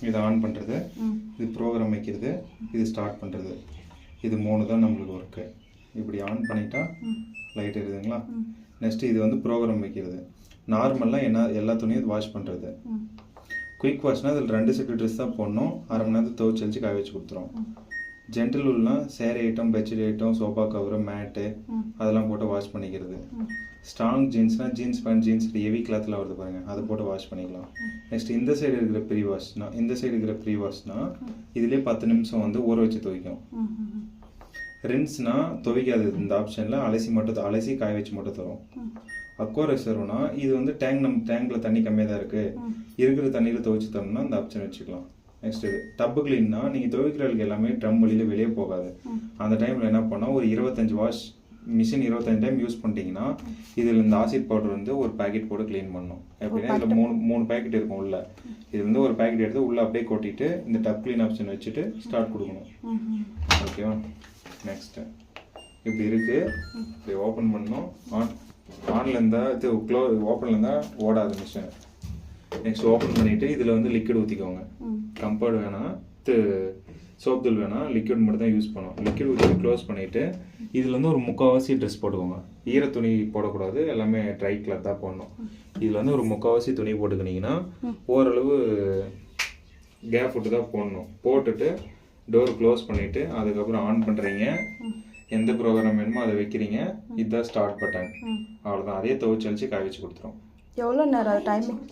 இதை ஆன் பண்ணுறது இது ப்ரோக்ராம் வைக்கிறது இது ஸ்டார்ட் பண்ணுறது இது மூணு தான் நம்மளுக்கு ஒர்க்கு இப்படி ஆன் பண்ணிட்டா லைட் எரியுதுங்களா ம். நெக்ஸ்ட் இது வந்து ப்ரோக்ராம் வைக்கிறது. நார்மலாக என்ன எல்லா துணியும் வாஷ் பண்ணுறது குயிக் வாஷ்னால் இதில் ரெண்டு செட்டு ட்ரெஸ் தான் போடணும். அரை மணி நேரத்துக்கு துவச்சி வச்சு காய வச்சு கொடுத்துரும். Gentle உள்னா sari item bedsheet item sofa cover mat அதெல்லாம் போட்டு வாஷ் பண்ணிக்கிறது. ஸ்ட்ராங் ஜீன்ஸ்னால் ஜீன்ஸ் பேண்ட் ஜீன்ஸ் ஹெவி கிளாத்தில் வருது பாருங்க. அதை போட்டு வாஷ் பண்ணிக்கலாம். நெக்ஸ்ட் இந்த சைடு இருக்கிற ப்ரீ வாஷ்னா இந்த சைடு இருக்கிற ப்ரீ வாஷ்னா இதுலேயே பத்து நிமிஷம் வந்து ஊற வச்சு துவைக்கும். ம் ம் ரின்ஸ்னா துவைக்காது. இந்த ஆப்ஷனில் அலசி மட்டும் அலசி காய வச்சு மட்டும் தரும். ம். அக்வா ரிசர்வ்னா இது வந்து டேங்க் நம்ம டேங்க்ல தண்ணி கம்மியாக தான் இருக்கு. ம். இருக்கிற தண்ணியில் துவைச்சு தரணும்னா இந்த ஆப்ஷன் வச்சுக்கலாம். நெக்ஸ்ட் டப்பு கிளீன்னா நீங்கள் துவைக்கிறதுக்கு எல்லாமே ட்ரம் வழியில் வெளியே போகாது. அந்த டைமில் என்ன பண்ணால் ஒரு இருபத்தஞ்சு வாஷ் மிஷின் இருபத்தஞ்சு டைம் யூஸ் பண்ணிட்டீங்கன்னா இதில் இந்த ஆசிட் பவுடர் வந்து ஒரு பாக்கெட் போட்டு க்ளீன் பண்ணும். எப்படின்னா இதில் மூணு மூணு பாக்கெட் இருக்கும் உள்ள. இது வந்து ஒரு பாக்கெட் எடுத்து உள்ள அப்படியே கொட்டிட்டு இந்த டப் க்ளீன் ஆப்ஷன் வச்சுட்டு ஸ்டார்ட் கொடுக்கணும். ஓகேவா நெக்ஸ்ட்டு இப்படி இருக்கு. இப்படி ஓப்பன் பண்ணோம் ஆன் ஆன்ல இருந்தா இது க்ளோ ஓப்பன்ல இருந்தா ஓடாது மிஷின் நெக்ஸ்ட் ஓப்பன் பண்ணிட்டு இதுல வந்து லிக்விட் ஊற்றிக்கோங்க கம்பர்ட் வேணாம் சோப் தூள் வேணாம் லிக்விட் மட்டும் தான் யூஸ் பண்ணும் லிக்விட் ஊற்றி க்ளோஸ் பண்ணிட்டு இதுல வந்து ஒரு முக்கால்வாசி ட்ரெஸ் போட்டுக்கோங்க. ஈர துணி போடக்கூடாது எல்லாமே ட்ரை கிளாத் தான் போடணும். இதுல வந்து ஒரு முக்கால்வாசி துணி போட்டுக்கினீங்கன்னா ஓரளவு கேப் விட்டு தான் போடணும். போட்டுட்டு டோர் க்ளோஸ் பண்ணிட்டு அதுக்கப்புறம் ஆன் பண்றீங்க. எந்த ப்ரோக்ராம் வேணுமோ அதை வைக்கிறீங்க. இதுதான் ஸ்டார்ட் பட்டன் அவ்வளோதான் அதே துவைச்சு அழிச்சு காய வச்சு கொடுத்துரும். எவ்வளோ நேரம் டைமிங்